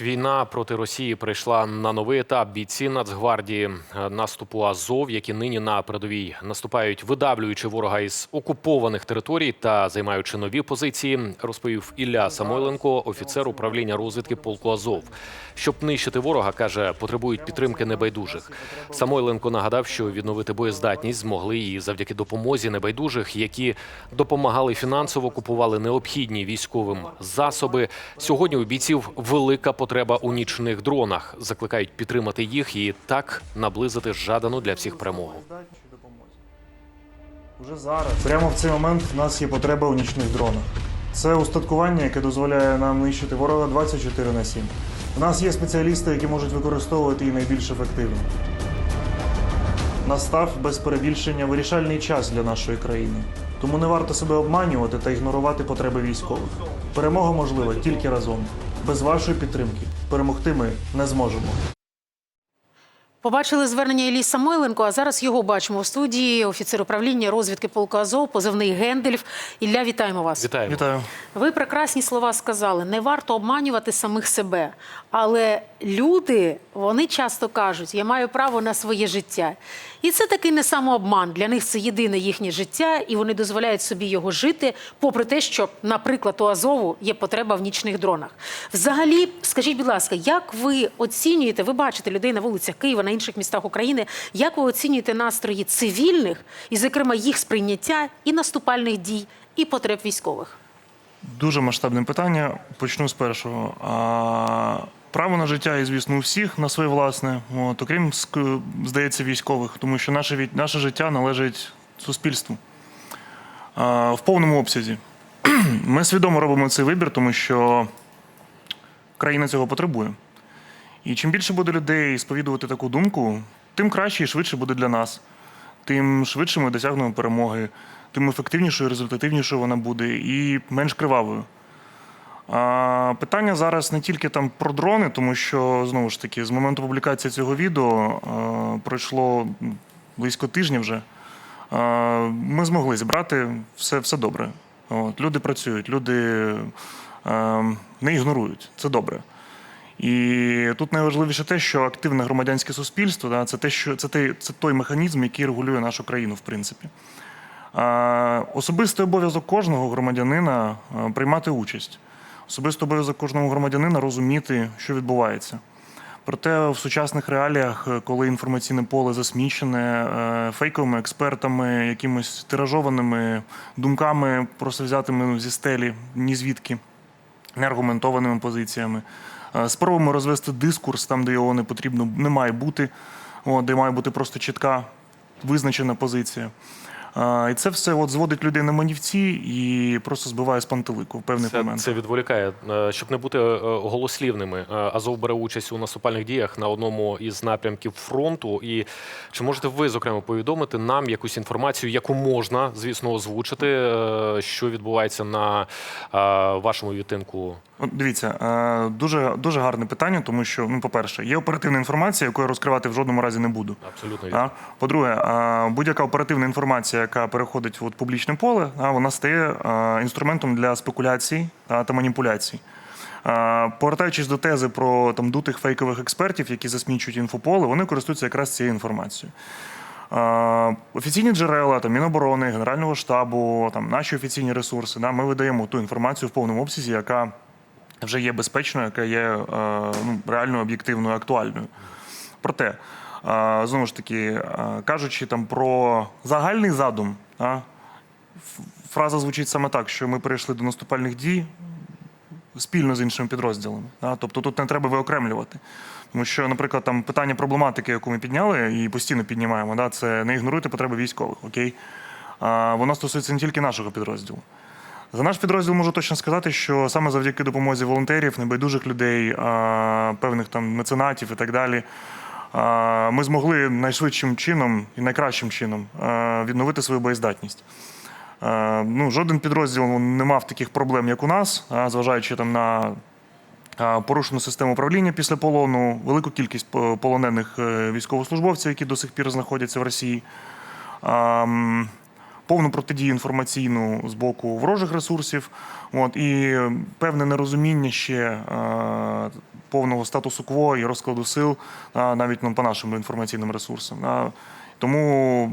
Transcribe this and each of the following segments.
Війна проти Росії прийшла на новий етап. Бійці Нацгвардії е, наступу Азов, які нині на передовій наступають, видавлюючи ворога із окупованих територій та займаючи нові позиції, розповів Ілля Самойленко, офіцер управління розвідки полку Азов. Щоб нищити ворога, каже, потребують підтримки небайдужих. Самойленко нагадав, що відновити боєздатність змогли і завдяки допомозі небайдужих, які допомагали фінансово, купували необхідні військовим засоби. Сьогодні у бійців велика потреба у нічних дронах. Закликають підтримати їх і так наблизити жадану для всіх перемогу. Уже зараз. Прямо в цей момент в нас є потреба у нічних дронах. Це устаткування, яке дозволяє нам нищити ворога 24 на 7. У нас є спеціалісти, які можуть використовувати її найбільш ефективно. Настав без перебільшення вирішальний час для нашої країни. Тому не варто себе обманювати та ігнорувати потреби військових. Перемога можлива тільки разом. Без вашої підтримки перемогти ми не зможемо. Побачили звернення Іллі Самойленко, а зараз його бачимо в студії. Офіцер управління розвідки полку Азов, позивний Гендельф. Ілля, вітаємо вас. Вітаємо. Вітаю. Ви прекрасні слова сказали. Не варто обманювати самих себе. Але люди вони часто кажуть, я маю право на своє життя. І це такий не самообман. Для них це єдине їхнє життя, і вони дозволяють собі його жити, попри те, що, наприклад, у Азову є потреба в нічних дронах. Взагалі, скажіть, будь ласка, як ви оцінюєте? Ви бачите людей на вулицях Києва, на інших містах України. Як ви оцінюєте настрої цивільних, і, зокрема, їх сприйняття і наступальних дій, і потреб військових? Дуже масштабне питання. Почну з першого. Право на життя, і, звісно, у всіх на своє власне, от, окрім здається, військових, тому що наше, наше життя належить суспільству а, в повному обсязі. Ми свідомо робимо цей вибір, тому що країна цього потребує. І чим більше буде людей сповідувати таку думку, тим краще і швидше буде для нас, тим швидше ми досягнемо перемоги, тим ефективнішою, результативнішою вона буде і менш кривавою. Питання зараз не тільки там про дрони, тому що знову ж таки, з моменту публікації цього відео пройшло близько тижня вже. Ми змогли зібрати все, все добре. От, люди працюють, люди не ігнорують. Це добре. І тут найважливіше те, що активне громадянське суспільство да, це те, що це, те, це той механізм, який регулює нашу країну, в принципі. Особистий обов'язок кожного громадянина приймати участь. Особистий обов'язок кожного громадянина розуміти, що відбувається. Проте в сучасних реаліях, е, коли інформаційне поле засмічене е, фейковими експертами, якимись тиражованими думками, просто взятими зі стелі, ні звідки, неаргументованими позиціями, е, спробуємо розвести дискурс там, де його не потрібно, не має бути, де має бути просто чітка визначена позиція. І це все от зводить людей на манівці і просто збиває з пантелику в певний Це, момент. це відволікає, Е, щоб не бути е, голослівними. е, Азов бере участь у наступальних діях на одному із напрямків фронту. І чи можете ви зокрема повідомити нам якусь інформацію, яку можна, звісно, озвучити, що відбувається на вашому відтинку? Дивіться, дуже, дуже гарне питання, тому що, ну, по-перше, є оперативна інформація, яку я розкривати в жодному разі не буду. Абсолютно По-друге, будь-яка оперативна інформація, яка переходить в публічне поле, вона стає інструментом для спекуляцій та маніпуляцій. Повертаючись до тези про там дутих фейкових експертів, які засмічують інфополе, вони користуються якраз цією інформацією. Офіційні джерела там, Міноборони, Генерального штабу, там, наші офіційні ресурси, да, ми видаємо ту інформацію в повному обсязі, яка вже є безпечною, яка є ну, реально об'єктивною, актуальною. Проте, знову ж таки, кажучи там про загальний задум, фраза звучить саме так, що ми перейшли до наступальних дій спільно з іншими підрозділами. А, тобто тут не треба виокремлювати. Тому що, наприклад, там питання проблематики, яку ми підняли і постійно піднімаємо, да, це не ігноруйте потреби військових. Окей? А, воно стосується не тільки нашого підрозділу. За наш підрозділ можу точно сказати, що саме завдяки допомозі волонтерів, небайдужих людей, а, певних там меценатів і так далі, ми змогли найшвидшим чином і найкращим чином відновити свою боєздатність. Е, Ну, жоден підрозділ не мав таких проблем, як у нас, зважаючи там на порушену систему управління після полону, велику кількість полонених е, військовослужбовців, які до сих пір знаходяться в Росії. Повну протидію інформаційну з боку ворожих ресурсів, от, і певне нерозуміння ще е, повного статусу кво і розкладу сил а, навіть ну, по нашим інформаційним ресурсам. А, тому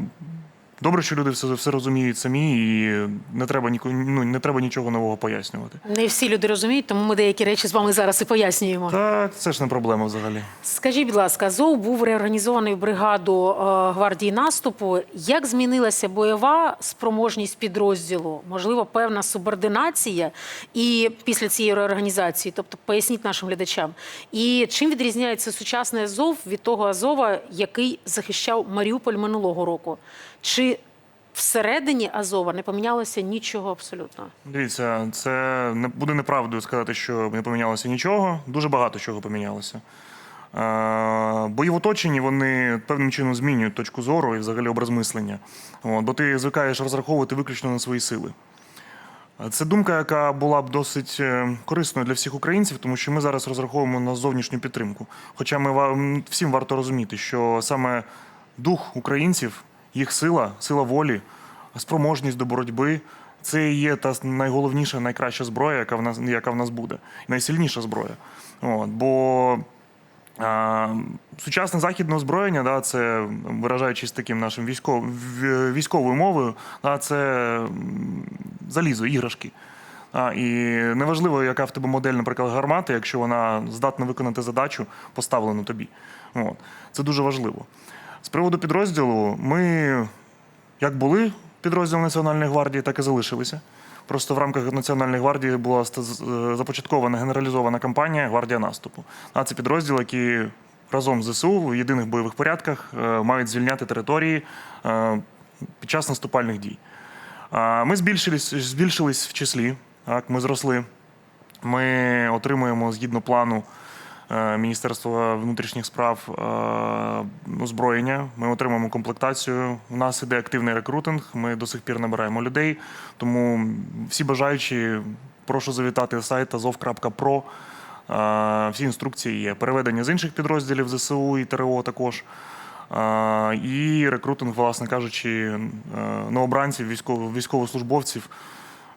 добре, що люди все, все розуміють самі, і не треба, ніко- ну, не треба нічого нового пояснювати. Не всі люди розуміють, тому ми деякі речі з вами зараз і пояснюємо. Та це ж не проблема взагалі. Скажіть, будь ласка, ЗОУ був реорганізований в бригаду е, гвардії наступу. Як змінилася бойова спроможність підрозділу? Можливо, певна субординація і після цієї реорганізації? Тобто, поясніть нашим глядачам. І чим відрізняється сучасний Азов від того Азова, який захищав Маріуполь минулого року? Чи всередині Азова не помінялося нічого абсолютно? Дивіться, це не буде неправдою сказати, що не помінялося нічого. Дуже багато чого помінялося. Е, Бої в оточенні вони певним чином змінюють точку зору і взагалі образ мислення. От, бо ти звикаєш розраховувати виключно на свої сили. Е, Це думка, яка була б досить е, корисною для всіх українців, тому що ми зараз розраховуємо на зовнішню підтримку. Хоча ми всім варто розуміти, що саме дух українців, їх сила, сила волі, спроможність до боротьби це і є та найголовніша, найкраща зброя, яка в нас, яка в нас буде, найсильніша зброя. От, бо а, сучасне західне озброєння, да, це виражаючись таким нашим військов, військовою мовою, да, це залізо, іграшки. А, і неважливо, яка в тебе модель, наприклад, гармати, якщо вона здатна виконати задачу, поставлену тобі. От. Це дуже важливо. З приводу підрозділу, ми як були підрозділом Національної гвардії, так і залишилися. Просто в рамках Національної гвардії була започаткована генералізована кампанія Гвардія наступу. А це підрозділ, які разом з ЗСУ в єдиних бойових порядках е, мають звільняти території е, під час наступальних дій. Ми збільшились, збільшились в числі, так, ми зросли. Ми отримуємо згідно плану Міністерства внутрішніх справ е, озброєння. Ми отримуємо комплектацію. У нас іде активний рекрутинг. Ми до сих пір набираємо людей. Тому всі бажаючі, прошу завітати сайт azov.pro. Е, Всі інструкції є. Переведення з інших підрозділів ЗСУ і ТРО також. Е, І рекрутинг, власне кажучи, е, новобранців, військовослужбовців,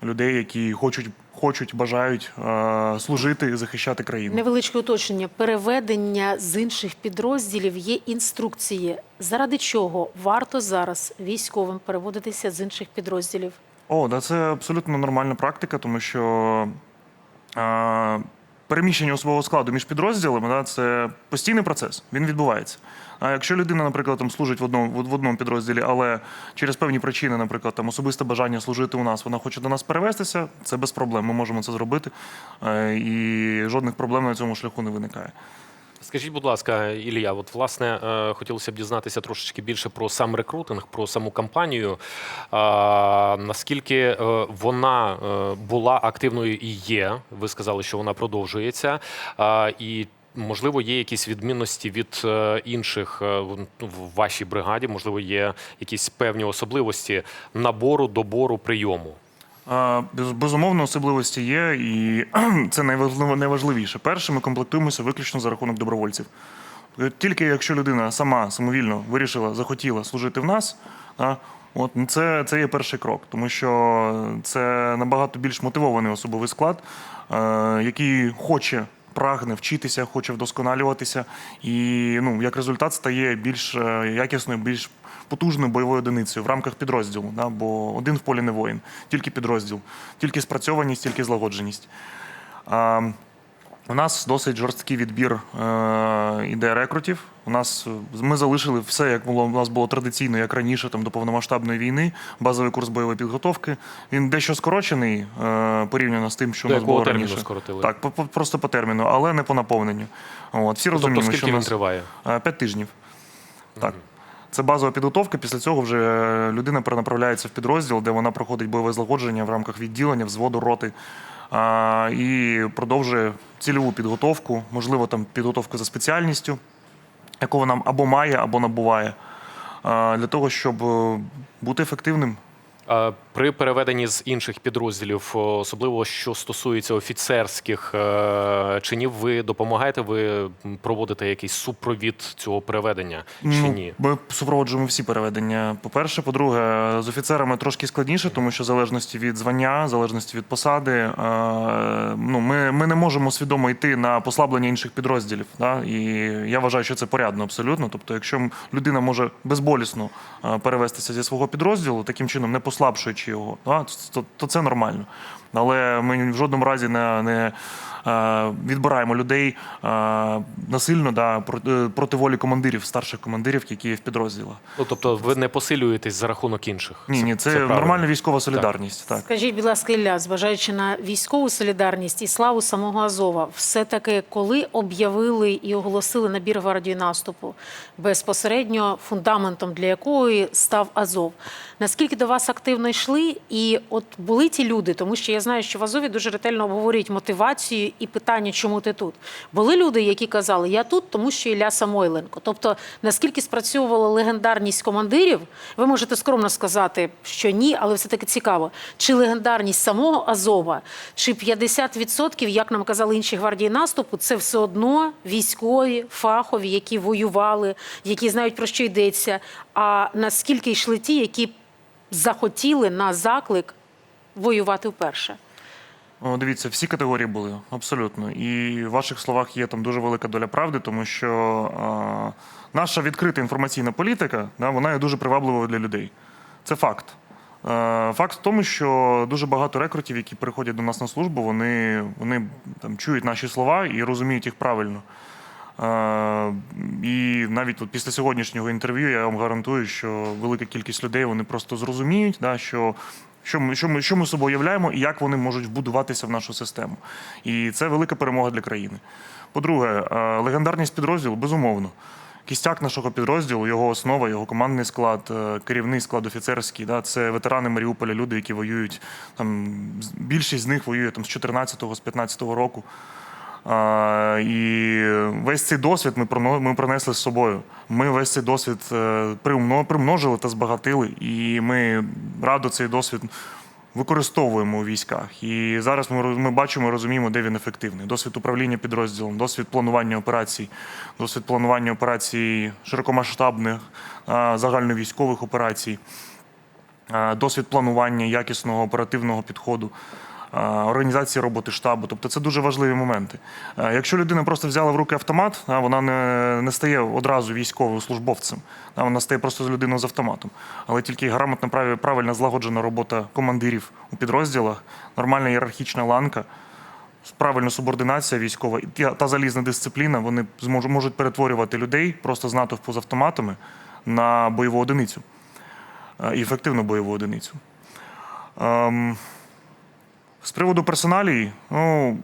людей, які хочуть, хочуть бажають е, служити і захищати країну. Невеличке уточнення. Переведення з інших підрозділів є інструкції. Заради чого варто зараз військовим переводитися з інших підрозділів? О, да, це абсолютно нормальна практика, тому що е, переміщення особового складу між підрозділами да, це постійний процес, він відбувається. А якщо людина, наприклад, там служить в одному в одному підрозділі, але через певні причини, наприклад, там особисте бажання служити у нас, вона хоче до нас перевестися, це без проблем. Ми можемо це зробити, е, і жодних проблем на цьому шляху не виникає. Скажіть, будь ласка, Ілля, от власне е, хотілося б дізнатися трошечки більше про сам рекрутинг, про саму кампанію. Наскільки е, вона е, була активною і є? Ви сказали, що вона продовжується. І можливо є якісь відмінності від інших ну, в вашій бригаді? Можливо, є якісь певні особливості набору, добору, прийому. Безумовно, особливості є, і це найважливіше. Перше, ми комплектуємося виключно за рахунок добровольців. Е, Тільки якщо людина сама самовільно вирішила, захотіла служити в нас, от ну, це, це є перший крок, тому що це набагато більш мотивований особовий склад, е, який хоче. Прагне вчитися, хоче вдосконалюватися, і ну як результат стає більш е, якісною, більш потужною бойовою одиницею в рамках підрозділу. Да? Бо один в полі не воїн, тільки підрозділ, тільки спрацьованість, тільки злагодженість. У нас досить жорсткий відбір е, іде рекрутів. У нас е, ми залишили все, як було у нас було традиційно, як раніше, там до повномасштабної війни. Базовий курс бойової підготовки. Він дещо скорочений е, порівняно з тим, що До у нас було раніше. скоротили? Так, по- по- просто по терміну, але не по наповненню. От всі Тобто, розуміємо, скільки що він нас триває? Е, П'ять тижнів. Так. Це базова підготовка. Після цього вже е, людина перенаправляється в підрозділ, де вона проходить бойове злагодження в рамках відділення, взводу роти. І продовжує цільову підготовку, можливо, там підготовку за спеціальністю, яку вона або має, або набуває, для того, щоб е, бути ефективним. При переведенні з інших підрозділів, особливо що стосується офіцерських е, чинів, ви допомагаєте, ви проводите якийсь супровід цього переведення чи Ну, ні? Ми супроводжуємо всі переведення. По-перше, по-друге, з офіцерами трошки складніше, тому що в залежності від звання, в залежності від посади, е, ну, ми, ми не можемо свідомо йти на послаблення інших підрозділів. Да? І я вважаю, що це порядно абсолютно. Тобто, якщо людина може безболісно е, перевестися зі свого підрозділу, таким чином не послабшуючи його, да? то, то це нормально. Але ми в жодному разі не, не е, відбираємо людей е, насильно да, проти, проти волі командирів, старших командирів, які є в підрозділах. Ну тобто, ви не посилюєтесь за рахунок інших. Ні, ні, це, правильно. нормальна військова солідарність. Так. Скажіть, будь ласка, Ілля, зважаючи на військову солідарність і славу самого Азова, все-таки коли об'явили і оголосили набір гвардії наступу безпосередньо фундаментом для якої став Азов, наскільки до вас активно йшли? І от були ті люди, тому що я знаю, що в Азові дуже ретельно обговорюють мотивацію і питання, чому ти тут. Були люди, які казали, я тут, тому що Ілля Самойленко. Тобто, наскільки спрацьовувала легендарність командирів, ви можете скромно сказати, що ні, але все таки цікаво. Чи легендарність самого Азова, чи 50%, як нам казали інші гвардії наступу, це все одно військові, фахові, які воювали, які знають про що йдеться. А наскільки йшли ті, які захотіли на заклик воювати вперше? О, дивіться, всі категорії були абсолютно. І в ваших словах є там дуже велика доля правди, тому що е, наша відкрита інформаційна політика да, вона є дуже привабливою для людей. Це факт. Е, Факт в тому, що дуже багато рекрутів, які приходять до нас на службу, вони, вони там, чують наші слова і розуміють їх правильно. Е, І навіть от після сьогоднішнього інтерв'ю я вам гарантую, що велика кількість людей вони просто зрозуміють, да, що, що, ми, що, ми, що ми собою являємо і як вони можуть вбудуватися в нашу систему. І це велика перемога для країни. По-друге, е, легендарність підрозділу безумовно. Кістяк нашого підрозділу, його основа, його командний склад, е, керівний склад офіцерський. Да, це ветерани Маріуполя, люди, які воюють. Там більшість з них воює там з 14-го, з 15-го року. І весь цей досвід ми ми принесли з собою. Ми весь цей досвід е, примножили та збагатили, і ми радо цей досвід використовуємо у військах. І зараз ми, ми бачимо розуміємо, де він ефективний. Досвід управління підрозділом, досвід планування операцій, досвід планування операцій широкомасштабних, загальновійськових операцій, досвід планування якісного оперативного підходу. А, Організації роботи штабу, тобто це дуже важливі моменти. Е, Якщо людина просто взяла в руки автомат, вона не, не стає одразу військовим службовцем, вона стає просто людиною з автоматом. Але тільки грамотна, праві- правильно злагоджена робота командирів у підрозділах, нормальна ієрархічна ланка, правильна субординація військова і та- залізна дисципліна, вони можуть перетворювати людей просто з натовпу з автоматами на бойову одиницю е, і ефективну бойову одиницю. Ем, з приводу персоналії, ну,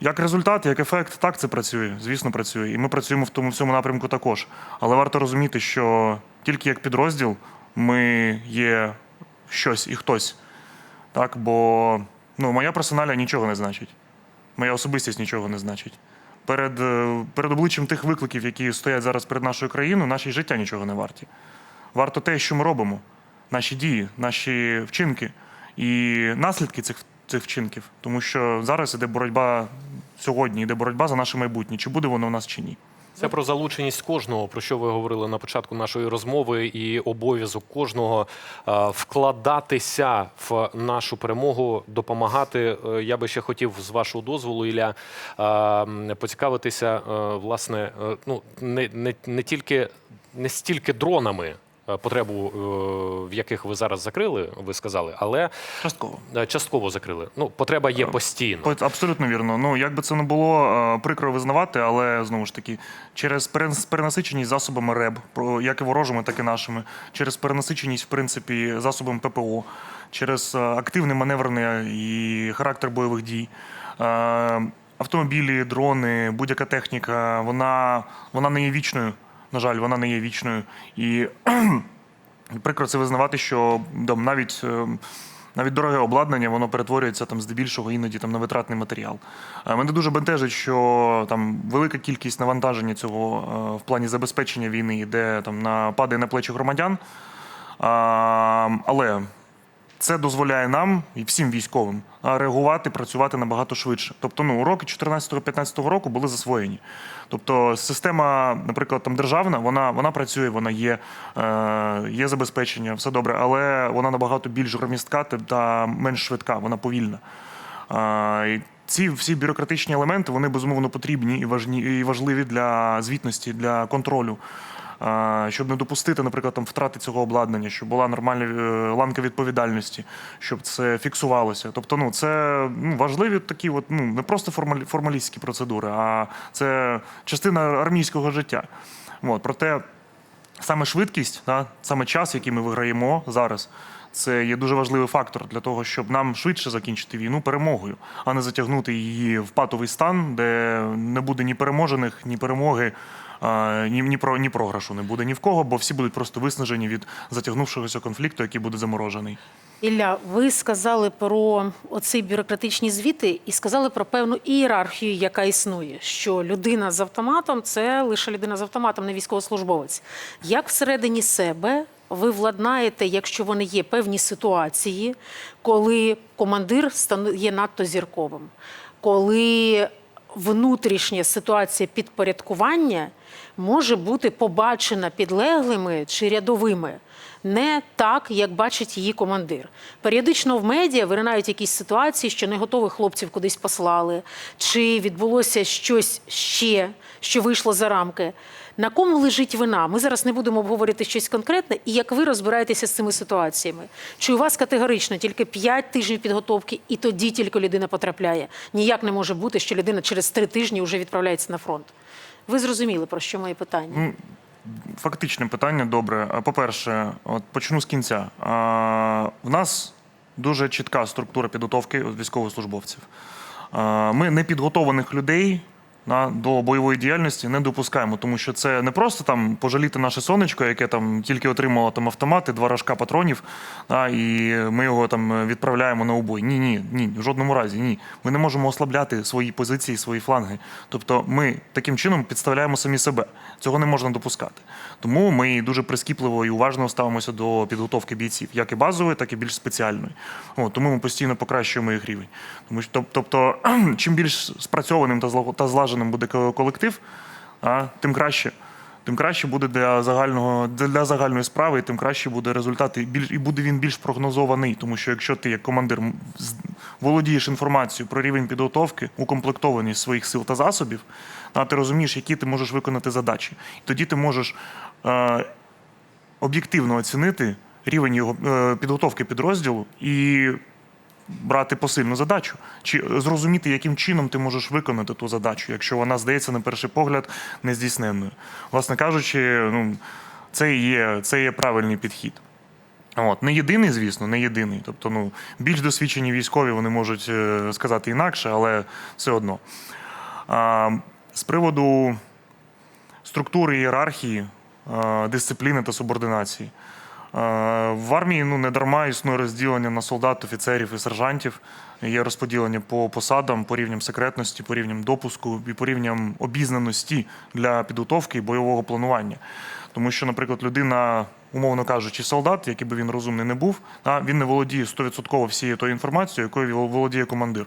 як результат, як ефект, так це працює. Звісно, працює. І ми працюємо в тому в цьому напрямку також. Але варто розуміти, що тільки як підрозділ ми є щось і хтось. Так, бо ну, моя персоналія нічого не значить. Моя особистість нічого не значить. Перед, е, перед обличчям тих викликів, які стоять зараз перед нашою країною, наші життя нічого не варті. Варто те, що ми робимо, наші дії, наші вчинки і наслідки цих, цих вчинків. Тому що зараз іде боротьба сьогодні, йде боротьба за наше майбутнє. Чи буде воно в нас чи ні. Це про залученість кожного, про що ви говорили на початку нашої розмови, і обов'язок кожного е, вкладатися в нашу перемогу, допомагати. Е, Я би ще хотів з вашого дозволу, Ілля, е, поцікавитися, власне, ну не, не, не тільки не стільки дронами. Е, Потребу, е, в яких ви зараз закрили, ви сказали, але Частково. е, частково закрили. Ну, потреба є постійно. Абсолютно вірно. Ну як би це не було прикро визнавати, але знову ж таки, через перен- перенасиченість засобами РЕБ, як і ворожими, так і нашими, через перенасиченість, в принципі, засобами ППО, через активний маневрний і характер бойових дій. Автомобілі, дрони, будь-яка техніка, вона, вона не є вічною. На жаль, вона не є вічною. І прикро це визнавати, що там, навіть. е, навіть дороге обладнання, воно перетворюється там здебільшого іноді там на витратний матеріал. Е, Мене дуже бентежить, що там велика кількість навантаження цього е, в плані забезпечення війни йде там на падає на плечі громадян. А, але це дозволяє нам і всім військовим реагувати, працювати набагато швидше. Тобто, ну уроки 14-15 року були засвоєні. Тобто, система, наприклад, там державна, вона вона працює, вона є, е, є забезпечення, все добре, але вона набагато більш громістка та- менш швидка, вона повільна. І ці всі бюрократичні елементи вони безумовно потрібні і важні і важливі для звітності, для контролю. Щоб не допустити, наприклад, там втрати цього обладнання, щоб була нормальна е, ланка відповідальності, щоб це фіксувалося. Тобто, ну це ну, важливі такі, от ну не просто формалі, формалістські процедури, а це частина армійського життя. От, проте саме швидкість, да, саме час, який ми виграємо зараз, це є дуже важливий фактор для того, щоб нам швидше закінчити війну перемогою, а не затягнути її в патовий стан, де не буде ні переможених, ні перемоги, ні, ні, про, ні програшу не буде ні в кого, бо всі будуть просто виснажені від затягнувшогося конфлікту, який буде заморожений. Ілля, ви сказали про оці бюрократичні звіти і сказали про певну ієрархію, яка існує. Що людина з автоматом це лише людина з автоматом, не військовослужбовець. Як всередині себе ви владнаєте, якщо вони є певні ситуації, коли командир є надто зірковим, коли внутрішня ситуація підпорядкування може бути побачена підлеглими чи рядовими не так, як бачить її командир. Періодично в медіа виринають якісь ситуації, що не готових хлопців кудись послали, чи відбулося щось ще, що вийшло за рамки. На кому лежить вина? Ми зараз не будемо обговорити щось конкретне, і як ви розбираєтеся з цими ситуаціями? Чи у вас категорично тільки 5 тижнів підготовки, і тоді тільки людина потрапляє? Ніяк не може бути, що людина через 3 тижні вже відправляється на фронт. Ви зрозуміли, про що моє питання? Фактичне питання добре. По-перше, от почну з кінця. А, В нас дуже чітка структура підготовки військовослужбовців. А, Ми непідготованих людей на, до бойової діяльності не допускаємо, тому що це не просто там пожаліти наше сонечко, яке там тільки отримало там автомати, два рожка патронів, да, і ми його там відправляємо на убой. Ні, ні, ні, в жодному разі ні. Ми не можемо ослабляти свої позиції, свої фланги. Тобто ми таким чином підставляємо самі себе. Цього не можна допускати. Тому ми дуже прискіпливо і уважно ставимося до підготовки бійців, як і базової, так і більш спеціальної. О, тому ми постійно покращуємо їх рівень. Тому що, тобто, чим більш спрацьованим та зла- та буде колектив, а, тим краще. Тим краще буде для загального для загальної справи, і тим краще буде результат, і більш і буде він більш прогнозований. Тому що якщо ти як командир володієш інформацією про рівень підготовки, укомплектованість своїх сил та засобів, а ти розумієш, які ти можеш виконати задачі. Тоді ти можеш е, об'єктивно оцінити рівень його е, підготовки підрозділу і брати посильну задачу, чи зрозуміти, яким чином ти можеш виконати ту задачу, якщо вона здається на перший погляд нездійсненною. Власне кажучи, ну це є, це є правильний підхід. От не єдиний, звісно, не єдиний. Тобто, ну більш досвідчені військові вони можуть е, сказати інакше, але все одно. А, з приводу структури ієрархії, е, дисципліни та субординації. Е, В армії ну, не дарма існує розділення на солдат, офіцерів і сержантів. Є розподілення по посадам, по рівням секретності, по рівням допуску і по рівням обізнаності для підготовки і бойового планування. Тому що, наприклад, людина, умовно кажучи, солдат, який би він розумний не був, він не володіє 100% всією тою інформацією, якою володіє командир.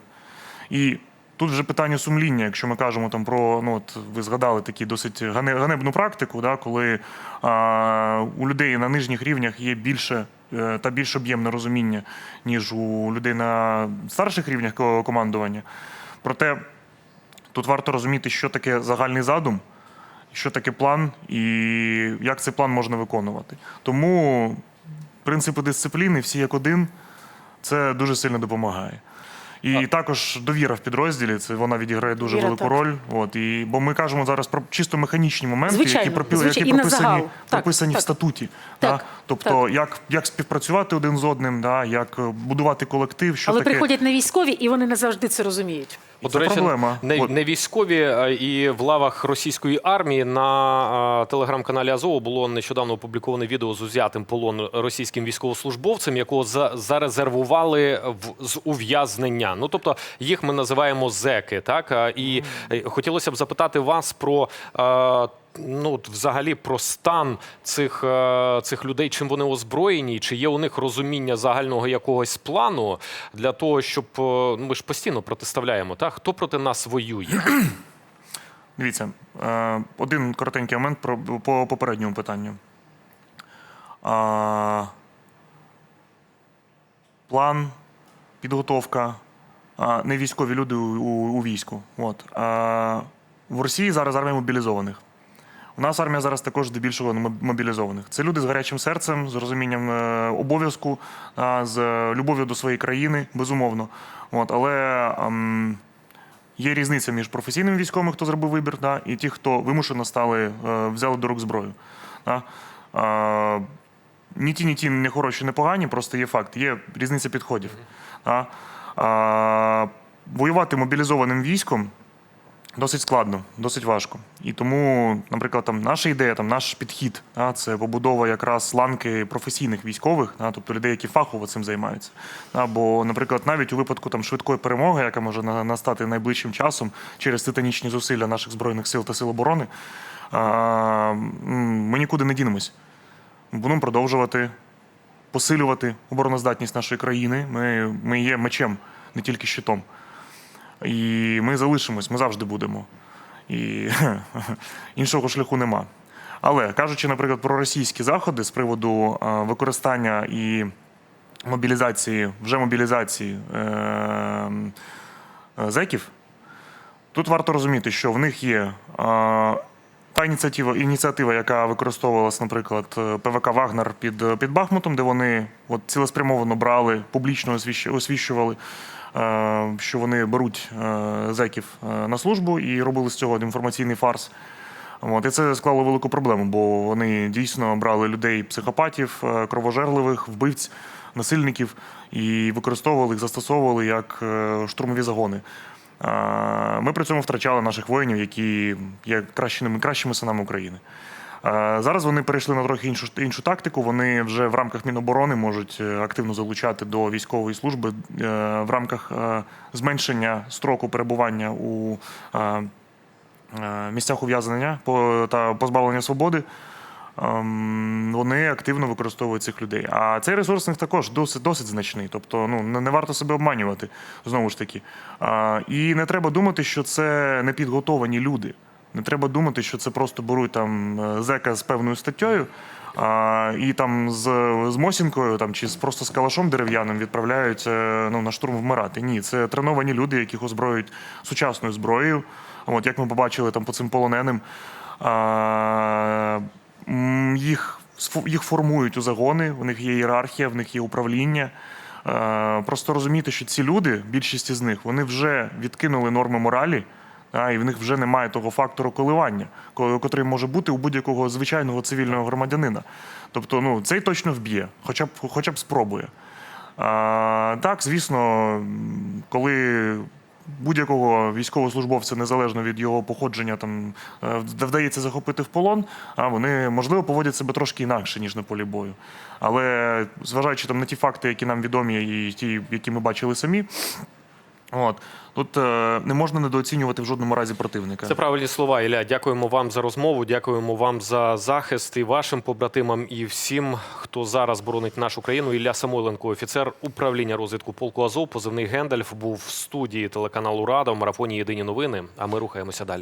І тут вже питання сумління, якщо ми кажемо там про ну от ви згадали такі досить ганебну практику, да, коли а, у людей на нижніх рівнях є більше е, та більш об'ємне розуміння, ніж у людей на старших рівнях командування. Проте тут варто розуміти, що таке загальний задум, що таке план і як цей план можна виконувати. Тому принципи дисципліни, всі як один, це дуже сильно допомагає. І також довіра в підрозділі, це вона відіграє дуже Довіра, велику так. роль. От і бо ми кажемо зараз про чисто механічні моменти, Звичайно, які пропи- звичайно, які прописані. Так, прописані так. в статуті. Так, да? Тобто, як, як співпрацювати один з одним, да? як е, будувати колектив, що Але таке приходять на військові, і вони не завжди це розуміють. От, Це до речі, проблема. Не, не військові і в лавах російської армії на телеграм-каналі Азову було нещодавно опубліковане відео з узятим полон російським військовослужбовцем, якого за, зарезервували в, з ув'язнення. Ну тобто їх ми називаємо зеки. Так і mm. хотілося б запитати вас про. Ну, взагалі про стан цих, е, цих людей, чим вони озброєні, чи є у них розуміння загального якогось плану для того, щоб е, ну, ми ж постійно протиставляємо, так? хто проти нас воює? Дивіться, е, один коротенький момент про, по попередньому питанню. А, план, підготовка, а, не військові люди у, у, у війську. От. А, в Росії зараз армія мобілізованих. У нас армія зараз також здебільшого моб- мобілізованих. Це люди з гарячим серцем, з розумінням е, обов'язку, з любов'ю до своєї країни, безумовно. От, але ем, Є різниця між професійними військовими, хто зробив вибір, да, і ті, хто вимушено стали, е, взяли до рук зброю. Да. Ні ті, ні ті не хороші, не погані, просто є факт, є різниця підходів. Да. Воювати мобілізованим військом досить складно, досить важко. І тому, наприклад, там наша ідея, там наш підхід, да, це побудова якраз ланки професійних військових, да, тобто людей, які фахово цим займаються. Да, бо, наприклад, навіть у випадку там швидкої перемоги, яка може настати найближчим часом через титанічні зусилля наших збройних сил та сил оборони, а, ми нікуди не дінемось. Будемо продовжувати посилювати обороноздатність нашої країни. Ми, ми є мечем, не тільки щитом. І ми залишимось, ми завжди будемо. І іншого шляху нема. Але кажучи, наприклад, про російські заходи з приводу е, використання і мобілізації, вже мобілізації е, е, зеків, тут варто розуміти, що в них є та ініціатива, ініціатива, яка використовувалась, наприклад, ПВК Вагнер під, під Бахмутом, де вони от, цілеспрямовано брали, публічно освіщували, що вони беруть е, зеків е, на службу і робили з цього інформаційний фарс. От, і це склало велику проблему, бо вони дійсно брали людей психопатів, е, кровожерливих, вбивць, насильників і використовували їх, застосовували як е, штурмові загони. Е, Ми при цьому втрачали наших воїнів, які є кращими, кращими синами України. Е, Зараз вони перейшли на трохи іншу іншу тактику. Вони вже в рамках Міноборони можуть е, активно залучати до військової служби е, в рамках зменшення строку перебування у місцях ув'язнення та позбавлення свободи. ем, Вони активно використовують цих людей. А цей ресурс них також досить, досить значний. Тобто, ну не варто себе обманювати знову ж таки. І не треба думати, що це непідготовані люди. Не треба думати, що це просто беруть там е, зека з певною статтею. А, і там з, з Мосінкою там, чи з, просто з калашом дерев'яним відправляють е, ну, на штурм вмирати. Ні, це треновані люди, яких озброюють сучасною зброєю. От як ми побачили там по цим полоненим, а, їх, їх формують у загони, у них є ієрархія, в них є управління. Е, Просто розуміти, що ці люди, більшість із них, вони вже відкинули норми моралі, а, і в них вже немає того фактору коливання, котрий може бути у будь-якого звичайного цивільного громадянина. Тобто, ну, цей точно вб'є, хоча б, хоча б спробує. А, так, звісно, коли будь-якого військовослужбовця, незалежно від його походження, там е, вдається захопити в полон, а вони можливо поводять себе трошки інакше, ніж на полі бою. Але зважаючи там на ті факти, які нам відомі, і ті, які ми бачили самі. От тут е, не можна недооцінювати в жодному разі противника. Це правильні слова, Ілля. Дякуємо вам за розмову. Дякуємо вам за захист і вашим побратимам, і всім, хто зараз боронить нашу країну. Ілля Самойленко, офіцер управління розвитку полку Азов, позивний Гендальф, був в студії телеканалу Рада в марафоні Єдині новини. А ми рухаємося далі.